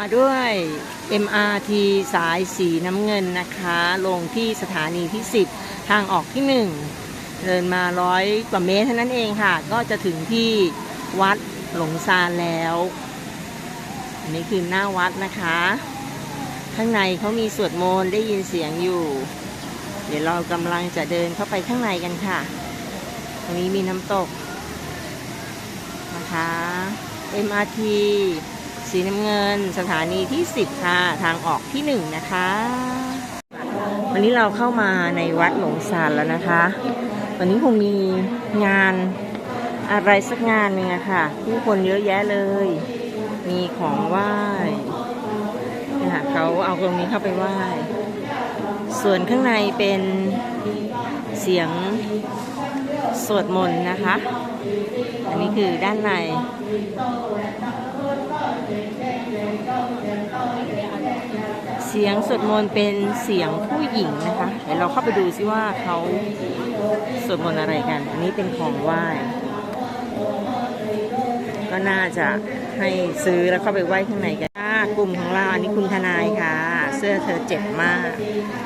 มาด้วย MRT สายสีน้ำเงินนะคะ ลงที่สถานีที่ 10 ทางออกที่ 1 เดินมาร้อยกว่าเมตรเท่านั้นเองค่ะ ก็จะถึงที่วัดหลงซานแล้วอันนี้คือหน้าวัดนะคะ ข้างในเขามีสวดมนต์ได้ยินเสียงอยู่ เดี๋ยวเรากำลังจะเดินเข้าไปข้างในกันค่ะ ตรงนี้มีน้ำตกนะคะ MRT สีน้ำเงิน สถานีที่ 10 ค่ะ ทางออกที่ 1 นะคะ วันนี้เราเข้ามาในวัดหลงซานแล้วนะคะ วันนี้คงมีงานอะไรสักงานนึ่งอะค่ะ ผู้คนเยอะแยะเลย มีของไหว้เนี่ยค่ะเขาเอาตรงนี้เข้าไปไหว้ ส่วนข้างในเป็นเสียงสวดมนต์นะคะ อันนี้คือด้านใน เสียงสวดมนต์เป็นเสียงผู้หญิงนะคะ เดี๋ยวเราเข้าไปดูซิว่าเขาสวดมนต์อะไรกัน อันนี้เป็นของไหว้ ก็น่าจะให้ซื้อแล้วเข้าไปไหว้ข้างในกันกลุ่มของเราอันนี้คุณทนายค่ะ เสื้อเธอเจ็บมาก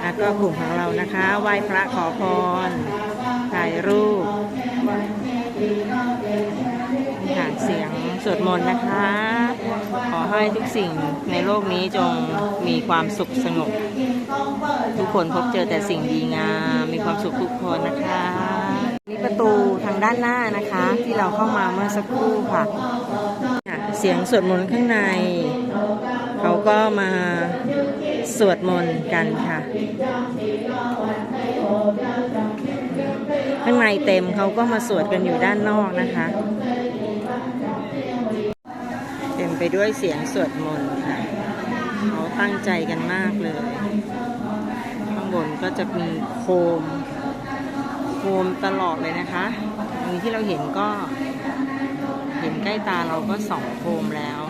แล้วก็กลุ่มของเรานะคะ ไหว้พระขอพร ถ่ายรูปนี่ค่ะเสียง สวดมนต์นะคะ ขอให้ทุกสิ่งในโลกนี้จงมีความสุขสงบ ทุกคนพบเจอแต่สิ่งดีงาม มีความสุขทุกคนนะคะนี่ประตูทางด้านหน้านะคะ ที่เราเข้ามาเมื่อสักครู่ค่ะ เสียงสวดมนต์ข้างใน เขาก็มาสวดมนต์กันค่ะ ข้างในเต็มเขาก็มาสวดกันอยู่ด้านนอกนะคะ ไปด้วยเสียงสวดมนต์ค่ะเขาตั้งใจกันมากเลย ข้างบนก็จะมีโคม โคมตลอดเลยนะคะตรงที่เราเห็นก็ เห็นใกล้ตาเราก็สองโคมแล้ว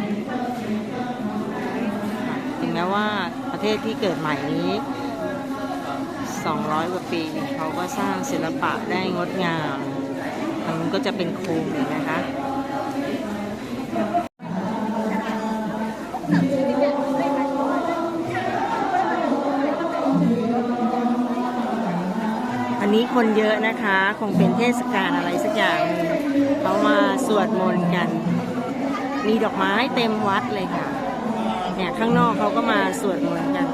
ถึงแม้ว่าประเทศที่เกิดใหม่นี้200 กว่าปีเขาก็สร้างศิลปะได้งดงามทางนู้นก็จะเป็นโคมเลยนะคะ คนเยอะนะคะ คงเป็นเทศกาลอะไรสักอย่างเขามาสวดมนต์กัน มีดอกไม้เต็มวัดเลยค่ะ เนี่ยข้างนอกเขาก็มาสวดมนต์กัน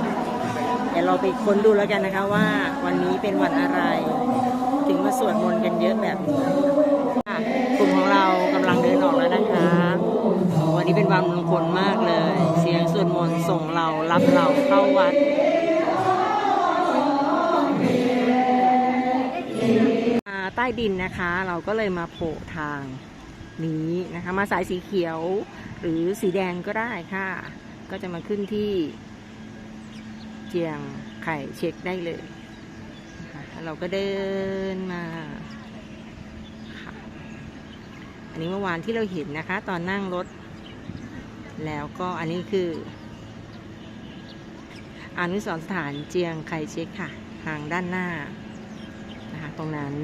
เดี๋ยวเราไปค้นดูแล้วกันนะคะว่าวันนี้เป็นวันอะไร ถึงมาสวดมนต์กันเยอะแบบนี้กลุ่มของเรากำลังเดินออกแล้วนะคะ วันนี้เป็นวันมงคลมากเลย เสียงสวดมนต์ส่งเรารับเราเข้าวัด ใต้ดินนะคะ เราก็เลยมาโผล่ทางนี้นะคะ มาสายสีเขียวหรือสีแดงก็ได้ค่ะ ก็จะมาขึ้นที่เจียงไข่เช็คได้เลยะะเราก็เดินมาอันนี้เมื่อวานที่เราเห็นนะคะ ตอนนั่งรถ แล้วก็อันนี้คืออนุสรสถานเจียงไคเช็คค่ะ ทางด้านหน้านะคะตรงนั้น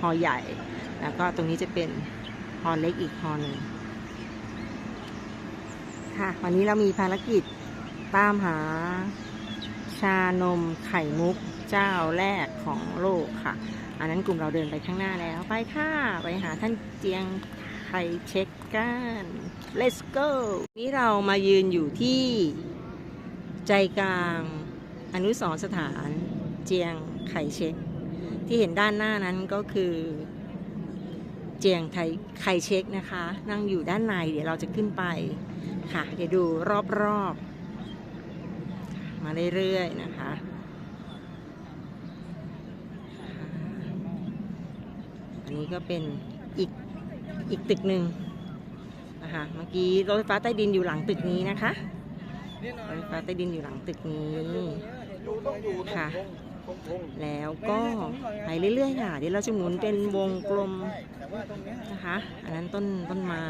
ฮอใหญ่ แล้วก็ตรงนี้จะเป็นฮอเล็กอีกฮอหนึ่งค่ะวันนี้เรามีภารกิจตามหาชานมไข่มุกเจ้าแรกของโลกค่ะ อันนั้นกลุ่มเราเดินไปข้างหน้าแล้ว ไปค่ะ ไปหาท่านเจียงไข่เช็คกัน let's go นี่เรามายืนอยู่ที่ใจกลางอนุสรสถานเจียงไข่เช็ค ที่เห็นด้านหน้านั้นก็คือเจียงไทยไข่เช็คนะคะ นั่งอยู่ด้านในเดี๋ยวเราจะขึ้นไปค่ะ เดี๋ยวดูรอบๆ มาเรื่อยๆนะคะ อันนี้ก็เป็นอีกอีกตึกหนึ่งนะคะ เมื่อกี้รถไฟฟ้าใต้ดินอยู่หลังตึกนี้นะคะรถไฟฟ้าใต้ดินอยู่หลังตึกนี้ค่ะ แล้วก็ไปเรื่อยๆค่ะเดี๋ยวเราจะหมุนเป็นวงกลมนะคะอันนั้นต้นต้นไม้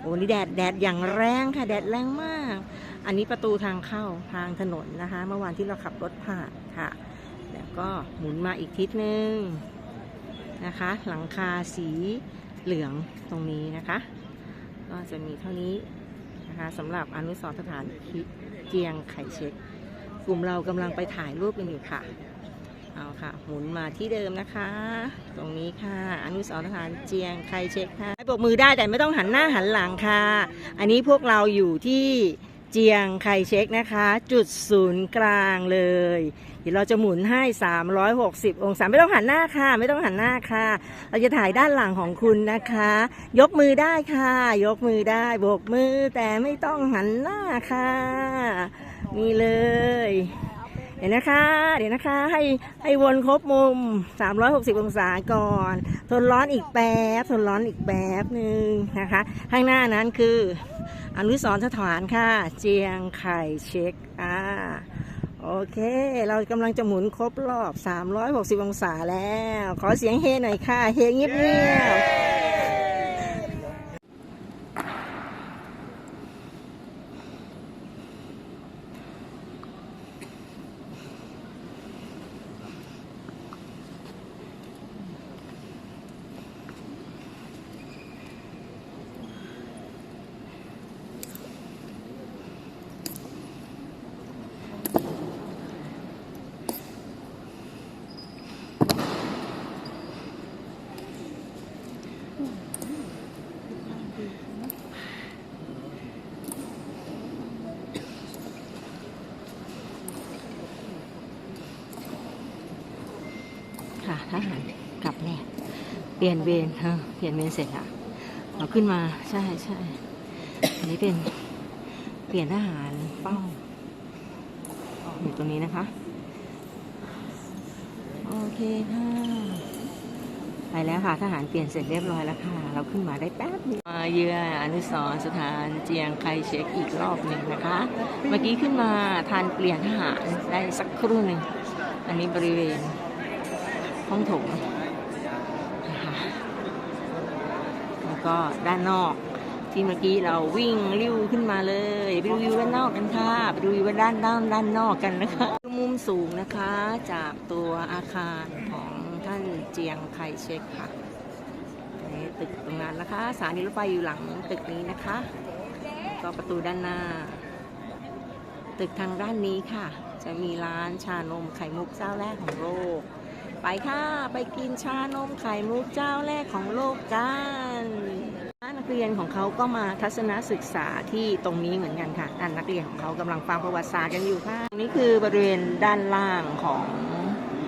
โอ้นี่แดดแดดอย่างแรงค่ะแดดแรงมาก อันนี้ประตูทางเข้าทางถนนนะคะ เมื่อวานที่เราขับรถผ่านค่ะ แล้วก็หมุนมาอีกทิศนึงนะคะ หลังคาสีเหลืองตรงนี้นะคะ ก็จะมีเท่านี้นะคะสำหรับอนุสรณ์สถานเจียงไข่เช็ค กลุ่มเรากำลังไปถ่ายรูปกันอยู่ค่ะ เอาค่ะ หมุนมาที่เดิมนะคะ ตรงนี้ค่ะ อนุสรณ์สถานเจียงไข่เช็คค่ะให้ปรบมือได้แต่ไม่ต้องหันหน้าหันหลังค่ะ อันนี้พวกเราอยู่ที่เจียงไข่เช็คนะคะ จุดศูนย์กลางเลย เดี๋ยวเราจะหมุนให้ 360 องศาไม่ต้องหันหน้าค่ะ ไม่ต้องหันหน้าค่ะ เราจะถ่ายด้านหลังของคุณนะคะ ยกมือได้ค่ะ ยกมือได้โบกมือแต่ไม่ต้องหันหน้าค่ะ นี่เลย เดี๋ยวนะคะ เดี๋ยวนะคะ ให้ให้วนครบมุม 360 องศาก่อน ทนร้อนอีกแป๊บ ทนร้อนอีกแป๊บหนึ่งนะคะ ข้างหน้านั้นคืออนุสรณ์สถานค่ะ เจียงไข่เช็คอ่าโอเค เรากำลังจะหมุนครบรอบ 360 องศาแล้ว ขอเสียงเฮหน่อยค่ะ เฮเงียบๆ ทหารกลับแล้วเปลี่ยนเวรเออเปลี่ยนเวรเสร็จละเราขึ้นมาใช่ใช่อันนี้เป็นเปลี่ยนทหารเป้าอยู่ตรงนี้นะคะ โอเคค่ะไปแล้วค่ะทหารเปลี่ยนเสร็จเรียบร้อยแล้วค่ะ เราขึ้นมาได้แป๊บนึงมาเยือนอนุสรสถานเจียงไคเช็คอีกรอบหนึ่งนะคะ เมื่อกี้ขึ้นมาทานเปลี่ยนทหารได้สักครู่หนึ่งอันนี้บริเวณ ห้องโถงนะคะแล้วก็ด้านนอกที่เมื่อกี้เราวิ่งริ้วขึ้นมาเลย ไปดูวิวด้านนอกกันค่ะ ไปดูวิวด้านด้านด้านนอกกันนะคะมุมสูงนะคะจากตัวอาคารของท่านเจียงไคเช็คค่ะนี่ตึกตรงนั้นนะคะสถานีรถไฟอยู่หลังตึกนี้นะคะ ก็ประตูด้านหน้า ตึกทางด้านนี้ค่ะ จะมีร้านชานมไข่มุกเจ้าแรกของโลก ไปค่ะ ไปกินชานมไข่มุกเจ้าแรกของโลกกันนักเรียนของเขาก็มาทัศนศึกษาที่ตรงนี้เหมือนกันค่ะด้านนักเรียนของเขากำลังฟังประวัติศาสตร์กันอยู่ค่ะนี่คือบริเวณด้านล่างของ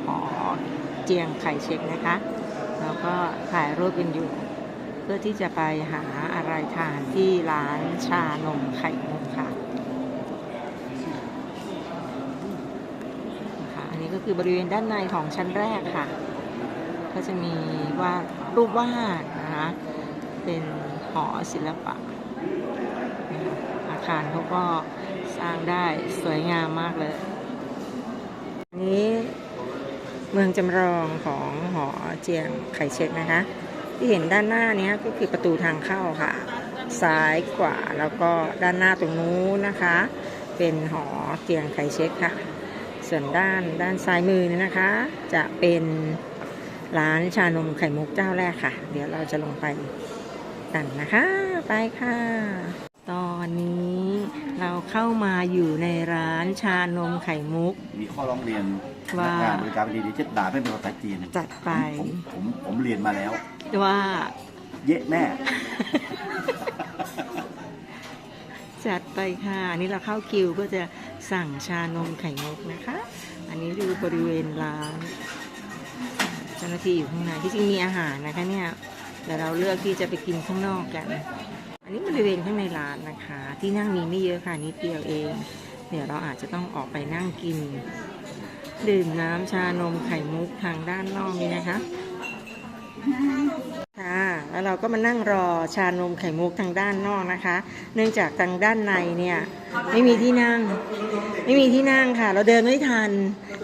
หอเจียงไข่เช็คนะคะ แล้วก็ถ่ายรูปกันอยู่ เพื่อที่จะไปหาอะไรทานที่ร้านชานมไข่มุก คือบริเวณด้านในของชั้นแรกค่ะ ก็จะมีวาดรูปวาดนะคะเป็นหอศิลปะ อาคารเขาก็สร้างได้สวยงามมากเลยนนี้เมืองจำลองของหอเจียงไข่เช็คนะคะ ที่เห็นด้านหน้านี้ก็คือประตูทางเข้าค่ะ ซ้ายขวาแล้วก็ด้านหน้าตรงนู้นนะคะ เป็นหอเจียงไข่เช็คค่ะ ส่วนด้านด้านซ้ายมือนี่นะคะ จะเป็นร้านชานมไข่มุกเจ้าแรกค่ะ เดี๋ยวเราจะลงไปกันนะคะ ไปค่ะ ตอนนี้เราเข้ามาอยู่ในร้านชานมไข่มุก มีข้อร้องเรียนว่าการบริการบดีดีจะด่าไม่เป็นภาษาจีนจัดไปผมผมผมผมเรียนมาแล้ว ว่าเยะแม่จัดไปค่ะอันนี้เราเข้าคิวเพื่อจะ สั่งชานมไข่มุกนะคะ อันนี้ดูบริเวณร้าน เจ้าหน้าที่อยู่ข้างในที่จริงมีอาหารนะคะเนี่ยแต่เราเลือกที่จะไปกินข้างนอกกัน อันนี้บริเวณข้างในร้านนะคะ ที่นั่งมีไม่เยอะค่ะนิดเดียวเอง เดี๋ยวเราอาจจะต้องออกไปนั่งกิน ดื่มน้ำชานมไข่มุกทางด้านนอกนี้นะคะ เราก็มานั่งรอชานมไข่มุกทางด้านนอกนะคะ เนื่องจากทางด้านในเนี่ยไม่มีที่นั่ง ไม่มีที่นั่งค่ะ เราเดินไม่ทัน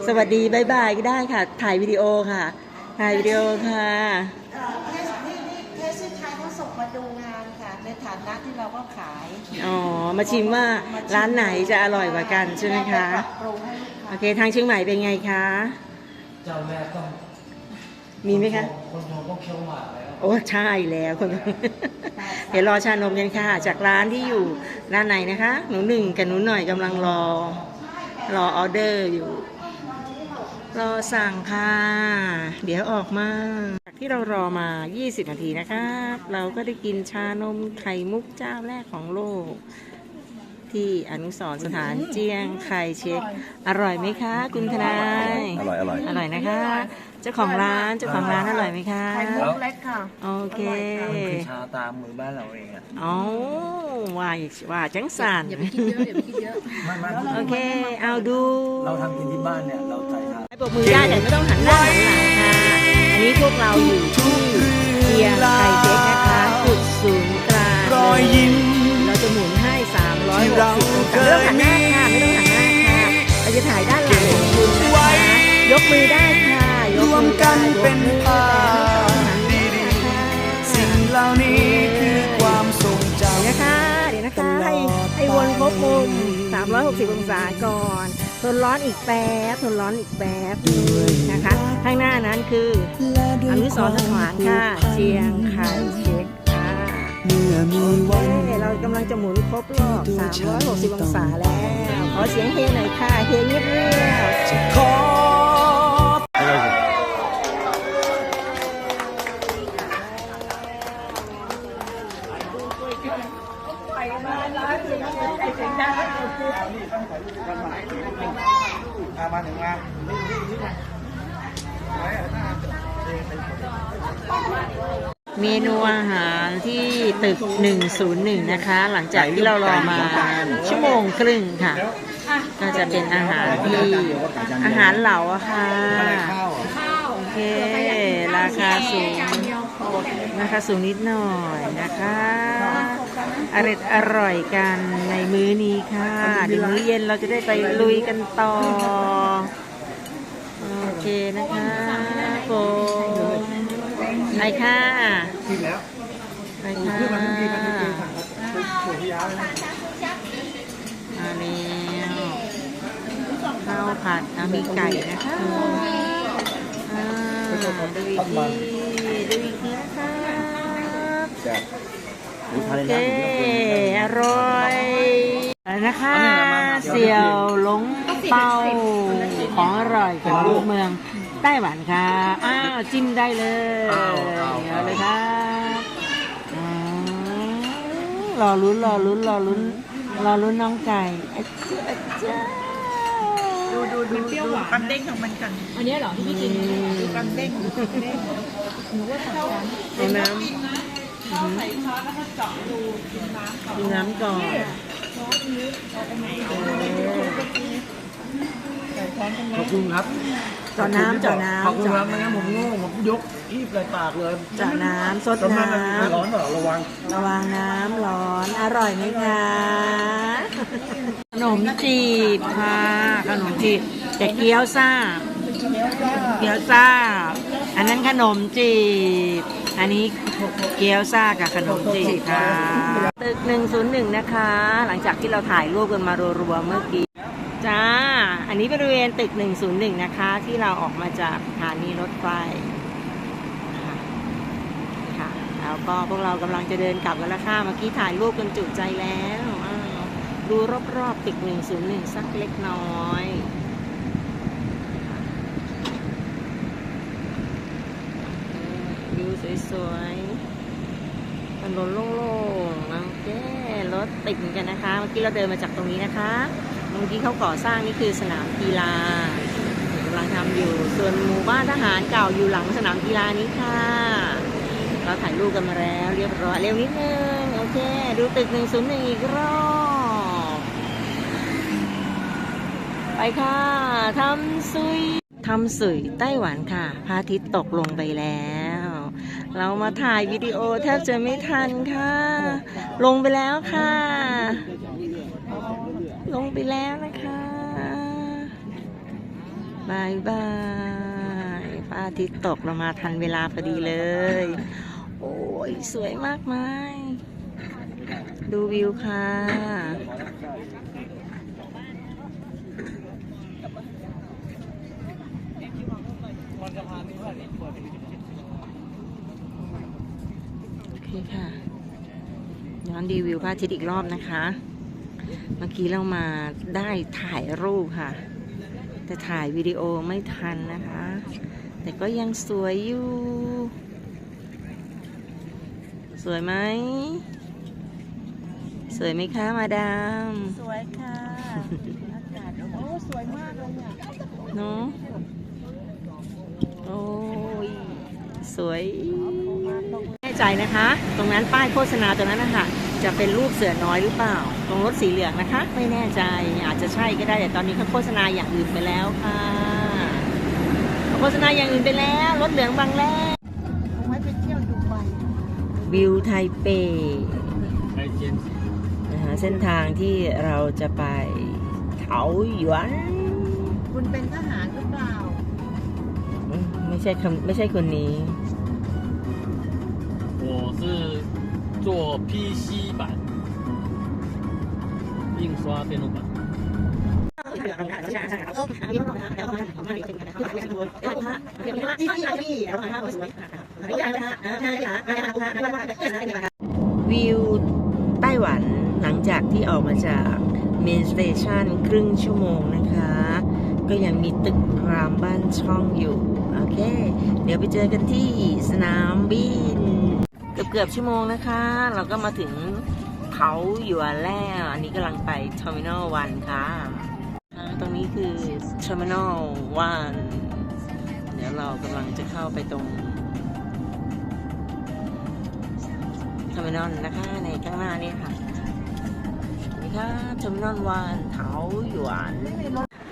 สวัสดีบายบายก็ได้ค่ะ ถ่ายวิดีโอค่ะ ถ่ายวิดีโอค่ะเอ่อเทสนี่นี่เทสที่ไทยเขาส่งมาดูงานค่ะในฐานะที่เราก็ขาย อ๋อ มาชิมว่าร้านไหนจะอร่อยกว่ากันใช่ไหมคะปรับปรุงให้ลูกโอค้าเค ทางเชียงใหม่เป็นไงคะ เจ้าแม่ต้อง มีไหมคะ โอ้ใช่แล้วคนเดี๋ยวรอชานมกันค่ะ จากร้านที่อยู่ด้านในนะคะ หนูหนึ่งกับหนูหน่อยกำลังรอ รอออเดอร์อยู่ รอสั่งค่ะ เดี๋ยวออกมาจากที่เรารอมา 20 นาทีนะคะเราก็ได้กินชานมไข่มุกเจ้าแรกของโลก ที่อนุสรณ์สถานเจียงไข่เช็คอร่อยไหมคะ คุณทนายอร่อยอร่อยอร่อยนะคะ เจ้าของร้านเจ้าของร้านอร่อยไหมคะไข่มุกเล็กค่ะโอเคมันคือชาตามมือบ้านเราเองอะอ๋อว่าอีกว่าจังสันอย่าไปคิดเยอะอย่าไปคิดเยอะไม่ไม่โอเค เอาดู เราทำกินที่บ้านเนี่ยเราใส่ชาให้ปรบมือได้แต่ไม่ต้องหันหน้าหันหลังค่ะอันนี้พวกเราอยู่ที่เชียงไคเด็กนะคะจุดศูนย์กลางรอยยิ้ม ที่องเราศาไม่ต้องหันหน้าค่ะไม่ต้องหันหน้าค่ะเราจะถ่ายด้านหลังของคุณนะคะยกมือได้ค่ะยกรวมมือกันได้เป็นยกมือภาพได้ดีค่ะๆสิ่งเหล่านี้คือความทรงจเดี๋ยวนะคะเดี๋ยวนะคะให้ให้วนครบมุม360 องศาก่อนทนร้อนอีกแป๊บทนร้อนอีกแป๊บหนึงนะคะ ข้างหน้านั้นคือำและด้วอยนุสรณ์สถานค่ะเชียงไคเช็คค่ะ เมื่อมีโอวันเคเรากำลังจะหมุนครบรอบ 360 องศาแล้ว ขอเสียงเฮหน่อยค่ะ เฮเงียบขอ ๆ เมนูอาหารที่ตึก 101 นะคะ หลังจากที่เรารอมาชั่วโมงครึ่งค่ะ ก็จะเป็นอาหารที่อาหารเหลาอะค่ะโอเค ราคาสูงราคาสูงนิดหน่อยนะคะอร่อยอร่อยกันในมื้อนี้ค่ะเดี๋ยวมื้อเย็นเราจะได้ไปลุยกันต่อ โอเคนะคะผม ไปค่ะไปค่ะมาแล้วข้าวผัดอะมีไก่นะคะอ่าดูอีกทีดูอีกทีนะคะจ้ะหรือทานโอในเคน้ำอร่อยนะคะเสี่ยวหลงเปาของอร่อยของลูกเมือง ไต้หวันค่ะอ้าวจิ้มได้เลยเอาเลยครับอืมรอลุ้นรอลุ้นรอลุ้นรอลุ้นน้องไก่อาจ้าอาจ้าดูดูดูเปรี้ยวหวานความเด้งของมันกันอันนี้เหรอที่พี่กินความเด้งเอาน้ำกินน้ำก่อนขอบคุณครับเจาะน้ำเจาะขอบน้ำคุณครับเจาะไม่งั้นผมโง่ผมยกอีบเลยปากเลยเจาะน้ำซดตอนนั้นน้มันร้อนเปล่าระวังำระวังน้ำร้อนอร่อยไหมคะขนมจีบค่ะขนมจีบแต่เกี๊ยวซ่าเกี๊ยวซ่า อันนั้นขนมจีบ อันนี้เกี๊ยวซ่ากับขนมจีบค่ะตึก101 นะคะ หลังจากที่เราถ่ายรูปกันมารัวๆเมื่อกี้ จ้า อันนี้บริเวณตึก 101 นะคะ ที่เราออกมาจากสถานีรถไฟค่ะ แล้วก็พวกเรากำลังจะเดินกลับกันแล้วค่ะ เมื่อกี้ถ่ายรูปกันจุใจแล้ว ดูรอบๆตึก 101 สักเล็กน้อยวิวสวยๆถนนโล่งๆโอเครถติดกันนะคะ เมื่อกี้เราเดินมาจากตรงนี้นะคะ เมื่อกี้เขาก่อสร้างนี่คือสนามกีฬากำลังทำอยู่ ส่วนหมู่บ้านทหารเก่าอยู่หลังสนามกีฬานี้ค่ะ เราถ่ายรูปกันมาแล้วเรียบร้อยเร็วนิดนึง โอเค ดูตึกหนึ่งศูนย์หนึ่งอีกรอบ ไปค่ะทำซุยทำสุยไต้หวันค่ะพระอาทิตย์ตกลงไปแล้ว เรามาถ่ายวิดีโอแทบจะไม่ทันค่ะ ลงไปแล้วค่ะ ลงไปแล้วนะคะบายบายพระอาทิตย์ตกเรามาทันเวลาพอดีเลย โอ้ย สวยมากมาย ดูวิวค่ะโอเคค่ะย้อนดีวิวพระอาทิตย์อีกรอบนะคะ เมื่อกี้เรามาได้ถ่ายรูปค่ะ แต่ถ่ายวิดีโอไม่ทันนะคะ แต่ก็ยังสวยอยู่ สวยไหม สวยไหมคะมาดาม สวยค่ะ อากาศ โอ้ สวยมากเลยเนี่ยเนาะโอ้ย สวยแน่ใจนะคะ ตรงนั้นป้ายโฆษณาตรงนั้นนะคะ จะเป็นรูปเสือน้อยหรือเปล่า ตรงรถสีเหลืองนะคะ ไม่แน่ใจอาจจะใช่ก็ได้แต่ตอนนี้เขาโฆษณาอย่างอื่นไปแล้วค่ะเขาโฆษณาอย่างอื่นไปแล้วรถเหลืองบางแรกเอาไว้ไปเที่ยวดูไปวิวไทเปนะฮะเส้นทางที่เราจะไปเขาหยวนคุณเป็นทหารหรือเปล่า ไม่ใช่คำไม่ใช่คนนี้我是做 PC 版，印刷电路板。 วิวไต้หวันหลังจากที่ออกมาจากเมนสเตชันครึ่งชั่วโมงนะคะ ก็ยังมีตึกรามบ้านช่องอยู่ โอเค เดี๋ยวไปเจอกันที่สนามบิน เกือบเกือบๆชั่วโมงนะคะ เราก็มาถึงเขาหยวนแล้ว อันนี้กำลังไป Terminal 1ค่ะอ่าตรงนี้คือ Terminal 1เดี๋ยวเรากำลังจะเข้าไปตรงเทอร์มินอลนะคะในข้างหน้านี่ค่ะนี่ค่ะเทอร์มินอลวานเถาหยวน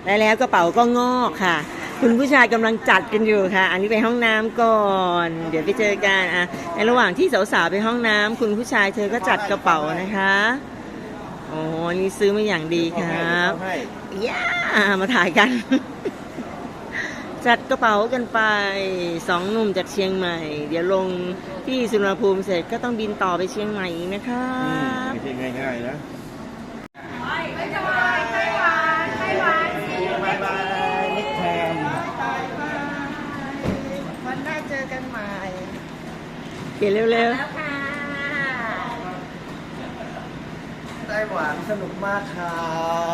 ได้แล้วกระเป๋าก็งอกค่ะ คุณผู้ชายกำลังจัดกันอยู่ค่ะ อันนี้ไปห้องน้ำก่อน เดี๋ยวไปเจอกันอะในระหว่างที่สาวๆไปห้องน้ำคุณผู้ชายเธอก็จัดกระเป๋านะคะโอ้นี่ซื้อมาอย่างดีครับย่ามาถ่ายกัน จัดกระเป๋ากันไปสองหนุ่มจากเชียงใหม่ เดี๋ยวลงที่สุวรรณภูมิเสร็จก็ต้องบินต่อไปเชียงใหม่อีกนะคะไม่ใช่ง่ายๆนะ วันหน้าเจอกันใหม่ เขียนเร็วแล้วค่ะไต้หวันสนุกมากครั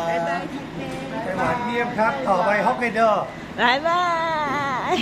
บบ๊ายบายทีเป้ไต้หวันเยี่ยมครับ ต่อไปฮอกไกโดๆบายบาย